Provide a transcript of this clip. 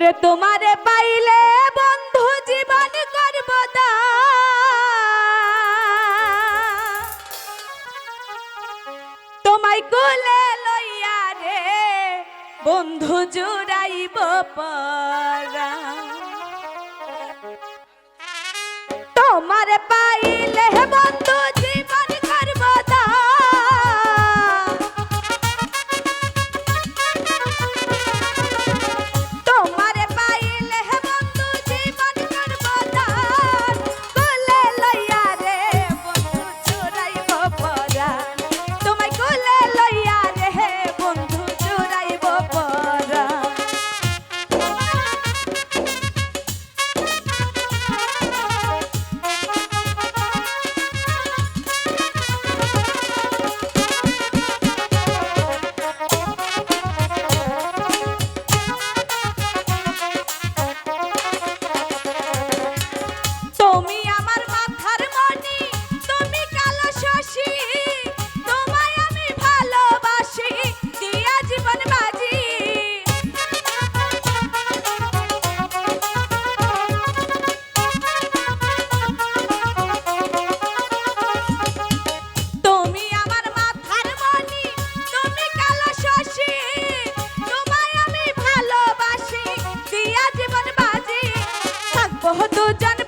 তোমারে পাইলে বন্ধু জীবন করব তোমায় কোলে লইয়া রে বন্ধু জুড়াইব পরা। তোমার পা কহতো জান